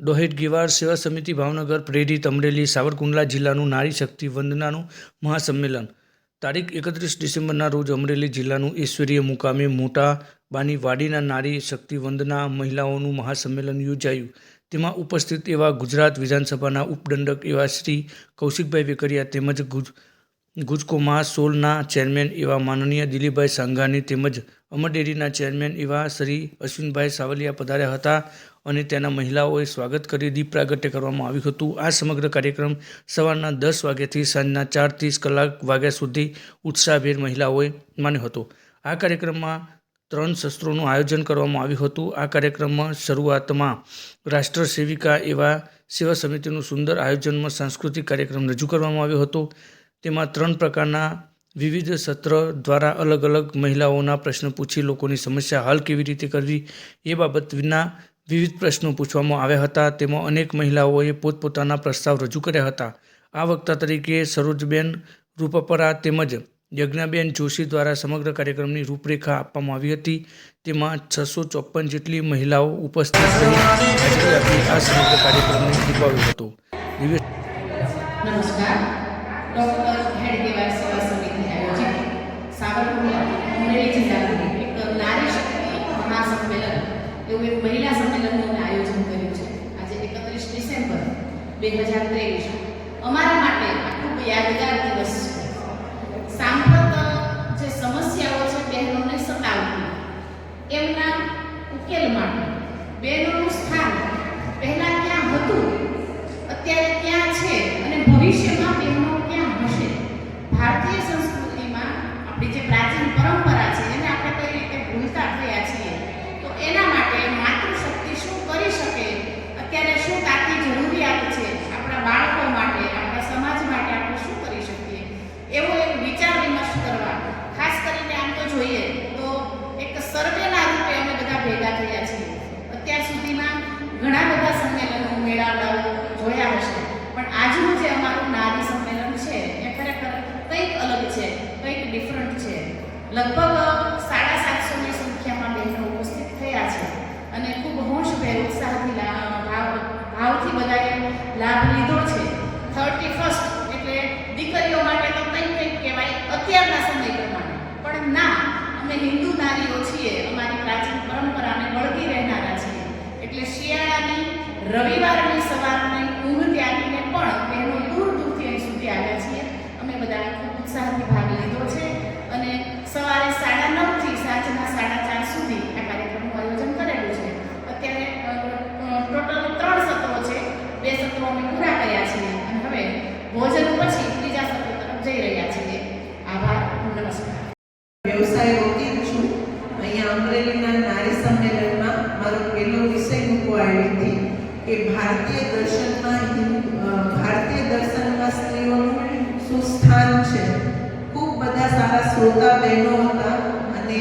ડોહેટ ગેવાર સેવા સમિતિ ભાવનગર પ્રેરિત અમરેલી સાવરકુંડલા જિલ્લાનું નારી શક્તિ વંદનાનું મહાસંમેલન. તારીખ એકત્રીસ ડિસેમ્બરના રોજ અમરેલી જિલ્લાનું ઈશ્વરીય મુકામે મોટા બાની વાડીના નારી શક્તિ વંદના મહિલાઓનું મહાસંમેલન યોજાયું. તેમાં ઉપસ્થિત એવા ગુજરાત વિધાનસભાના ઉપદંડક એવા શ્રી કૌશિકભાઈ વેકરિયા તેમજ ગુજ, ગુજકોમાં સોલના ચેરમેન એવા માનનીય દિલીપભાઈ સાંઘાની તેમજ અમર ડેરીના ચેરમેન એવા શ્રી અશ્વિનભાઈ સાવલિયા પધાર્યા હતા અને તેના મહિલાઓએ સ્વાગત કરી દીપ પ્રાગટ્ય કરવામાં આવ્યું હતું. આ સમગ્ર કાર્યક્રમ સવારના દસ વાગ્યાથી સાંજના ચાર ત્રીસ કલાક વાગ્યા સુધી ઉત્સાહભેર મહિલાઓએ માન્યો હતો. આ કાર્યક્રમમાં ત્રણ શસ્ત્રોનું આયોજન કરવામાં આવ્યું હતું. આ કાર્યક્રમમાં શરૂઆતમાં રાષ્ટ્ર સેવિકા એવા સેવા સમિતિનું સુંદર આયોજનમાં સાંસ્કૃતિક કાર્યક્રમ રજૂ કરવામાં આવ્યો હતો. તેમાં ત્રણ પ્રકારના વિવિધ સત્ર દ્વારા અલગ અલગ મહિલાઓના પ્રશ્ન પૂછી લોકોની સમસ્યા હલ કેવી રીતે કરવી એ બાબતના વિવિધ પ્રશ્નો પૂછવામાં આવ્યા હતા. તેમાં અનેક મહિલાઓએ પોતપોતાના પ્રસ્તાવ રજૂ કર્યા હતા. આ વક્તા તરીકે સરોજબેન રૂપપરા તેમજ યજ્ઞાબેન જોશી દ્વારા સમગ્ર કાર્યક્રમની રૂપરેખા આપવામાં આવી હતી. તેમાં છસો ચોપન જેટલી મહિલાઓ ઉપસ્થિત રહી આ સમગ્ર કાર્યક્રમને દીપાવ્યો હતો. નમસ્કાર ડૉક્ટર હેડગેવાર સેવા સમિતિ આયોજિત સાવરકુંડલા અમરેલી જિલ્લાનું એક નારી શક્તિ મહાસંમેલન એવું એક મહિલા સંમેલનનું અમે આયોજન કર્યું છે આજે એકત્રીસ ડિસેમ્બર બે હજાર ત્રેવીસ. અમારા માટે ખૂબ યાદગાર દિવસ છે. સાંપ્રત જે સમસ્યાઓ છે બહેનોને સતાવતી. એમના ઉકેલ માટે બહેનોનું સ્થાન પહેલાં ક્યાં હતું? અત્યારે ક્યાં છે અને ભવિષ્યમાં બહેનો ક્યાં હશે ભારતીય સંસ્કૃતિમાં આપણી જે પ્રાચીન પરંપરા છે એને આપણે કઈ રીતે ભૂલતા થયા છીએ તો એના માટે માતૃશક્તિ શું કરી શકે અત્યારે શું તાતી જરૂરિયાત છે આપણા બાળકો માટે આપણા સમાજ માટે આપણે શું કરી શકીએ એવો એક વિચાર વિમર્શ કરવા ખાસ કરીને આમ તો જોઈએ તો એક સર્વેના રૂપે અમે બધા ભેગા થયા છીએ અત્યાર સુધીમાં ઘણા બધા સંમેલનો મેળાવડાઓ જોયા હશે પણ આજનું જે અમારું નારી સંમેલન છે. એ ખરેખર કંઈક અલગ છે, કંઈક ડિફરન્ટ છે. લગભગ સાડા સાતસોની સંખ્યામાં બહેનો ઉપસ્થિત થયા છે અને ખૂબ હોંશભેર ઉત્સાહથી ભાવ, ભાવથી બધાએ લાભ લીધો છે. થર્ટી ફર્સ્ટ એટલે દીકરીઓ માટે તો કંઈક કંઈક કહેવાય અત્યારના સમય પ્રમાણે. પણ ના, અમે હિન્દુ નારીઓ છીએ, અમારી પ્રાચીન પરંપરાને વળગી રહેનારા છીએ. એટલે શિયાળાની રવિવારની સવારની ઊંઘ ત્યાગીને પણ બહેનો દૂર દૂરથી અહીં સુધી આવ્યા છીએ. અમે બધાએ ખૂબ ઉત્સાહથી ભાગ લીધો છે અને સવારે સાડા નવથી સાંજના સાડા ચાર સુધી આ કાર્યક્રમનું આયોજન કરેલું છે. અત્યારે ટોટલ ત્રણ સત્રો છે. બે સત્રો અમે પૂરા કર્યા છીએ અને હવે ભોજન પછી ત્રીજા સત્રો તરફ જઈ રહ્યા છીએ. આભાર, નમસ્કાર. વ્યવસાય વકીલ છું. અહીંયા અમરેલીના નારી સંમેલનમાં મારો પહેલો વિષય મૂકવા આવી હતી કે ભારતીય દર્શનમાં હિન્દુ ભારતીય દર્શનમાં સ્ત્રીઓનું શું સ્થાન છે. ખૂબ બધા સારા શ્રોતા બહેનો હતા અને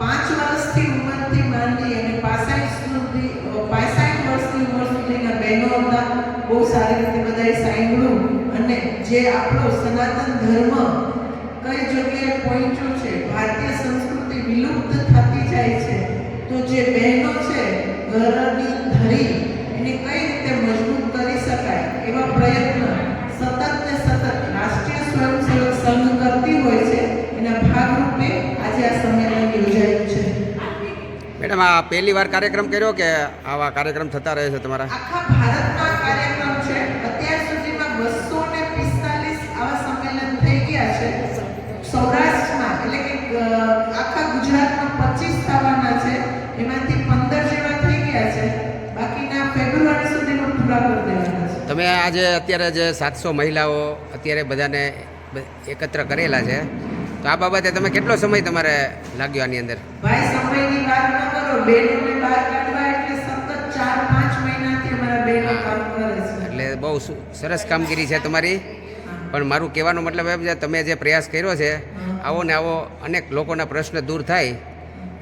પાંચ વર્ષથી ઉંમરથી માંડી અને પાસાઠ સુધી, પાસાઠ વર્ષની ઉંમર સુધીના બહેનો હતા. બહુ સારી રીતે બધાએ સાંભળ્યું. અને જે આપણો સનાતન ધર્મ કઈ જગ્યાએ પહોંચ્યો છે, ભારતીય સંસ્કૃતિ વિલુપ્ત થતી જાય છે, તો જે બહેનો છે, ઘરની ધરી, એને કઈ રીતે મજબૂત એવા પ્રયત્ન સતત ને સતત રાષ્ટ્રીય સ્વયંસેવક સંઘ કરતી હોય છે એના ભાગરૂપે આજે આ સંમેલન યોજાયું છે. મેડમ આ પહેલી વાર કાર્યક્રમ કર્યો કે આવા કાર્યક્રમ થતા રહે છે તમારા? આખા ભારતમાં કાર્યક્રમ છે. અત્યાર સુધીમાં બસો ને પિસ્તાલીસ આવા સંમેલન થઈ ગયા છે. સૌરાષ્ટ્રમાં એટલે કે આજે અત્યારે જે સાતસો મહિલાઓ અત્યારે બધાને એકત્ર કરેલા છે. તો આ બાબતે તમે કેટલો સમય તમારે લાગ્યો આની અંદર? ભાઈ સમયની વાત ન કરો. બહેનોને બહાર કાઢવા એટલે સતત ચાર પાંચ મહિનાથી અમારા બહેનો કામ કરે છે. એટલે બહુ સુ- સરસ કામગીરી છે તમારી. પણ મારું કહેવાનો મતલબ એમ છે તમે જે પ્રયાસ કર્યો છે આવો ને આવો અનેક લોકોના પ્રશ્ન દૂર થાય.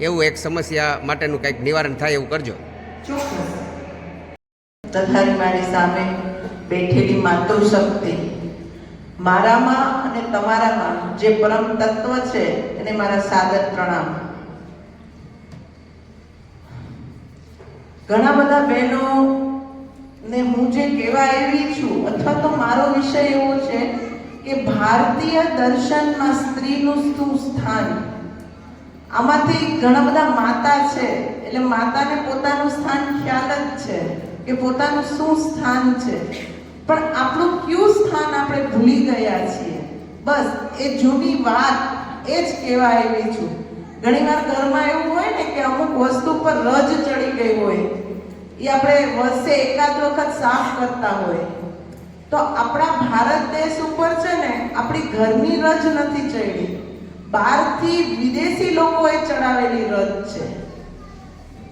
એવું એક સમસ્યા માટેનું કંઈક નિવારણ થાય એવું કરજો. ચોક્કસ. તથાની મારી સામે બેઠેલી માતૃશક્તિ. મારામાં અને તમારામાં જે પરમ તત્વ છે, એને મારા સાદર પ્રણામ. ઘણા બધા બહેનો ને હું જે કહેવા આવી છું, અથવા તો મારો વિષય એવો છે કે ભારતીય દર્શનમાં સ્ત્રીનું શું સ્થાન? આમાંથી ઘણા બધા માતા છે, એટલે માતાને પોતાનું સ્થાન ખ્યાલ જ છે કે પોતાનું શું સ્થાન છે. પણ આપણું કયું સ્થાન આપણે ભૂલી ગયા છીએ? બસ, એ જૂની વાત, એ જ કહેવા આવી છું. ઘણીવાર ઘરમાં એવું હોય ને કે અમુક વસ્તુ પર રજ ચડી ગઈ હોય, એ આપણે વર્ષે એકાદ વખત સાફ કરતા હોય. તો આપણા ભારત દેશ ઉપર છે ને, આપણી ઘરની રજ નથી ચડી. બહારથી વિદેશી લોકોએ ચડાવેલી રજ છે.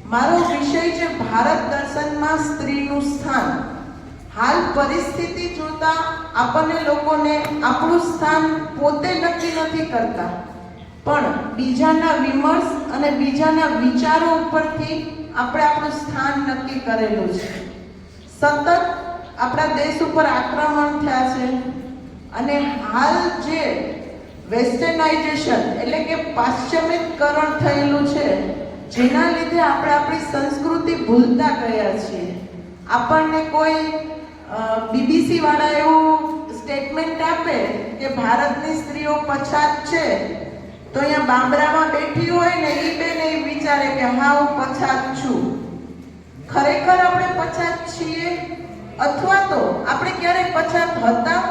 મારો વિષય છે ભારત દર્શનમાં સ્ત્રીનું સ્થાન. હાલ પરિસ્થિતિ જોતા આપણને લોકોને આપણું સ્થાન પોતે નક્કી નથી કરતા. પણ બીજાના વિમર્શ અને બીજાના વિચારો ઉપરથી આપણે આપણું સ્થાન નક્કી કરેલું છે. સતત આપણા દેશ ઉપર આક્રમણ થયા છે અને હાલ જે વેસ્ટર્નાઇઝેશન એટલે કે પાશ્ચિમિકરણ થયેલું છે, જેના લીધે આપણે આપણી સંસ્કૃતિ ભૂલતા ગયા છીએ. આપણને કોઈ બીબીસી વાળા એવું સ્ટેટમેન્ટ આપે કે ભારતની સ્ત્રીઓ પછાત છે. તો અહીંયા બાંબરામાં બેઠી હોય ને એ બેન એ વિચારે કે હા, હું પછાત છું. ખરેખર આપણે પછાત છીએ? અથવા તો આપણે ક્યારે પછાત હતા?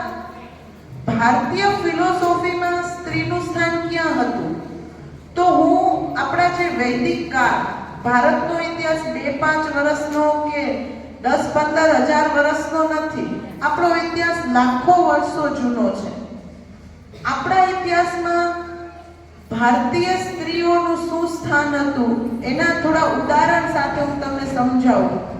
ભારતીય ફિલોસોફીમાં સ્ત્રીનું સ્થાન ક્યાં હતું? તો હું આપણા જે વૈદિક કાળ, ભારતનો ઇતિહાસ બે પાંચ વર્ષનો કે દસ પંદર હજાર વર્ષનો નથી. આપણો ઇતિહાસ લાખો વર્ષો જૂનો છે. આપણા ઇતિહાસમાં ભારતીય સ્ત્રીઓનું શું સ્થાન હતું, એના થોડા ઉદાહરણ સાથે હું તમને સમજાવું.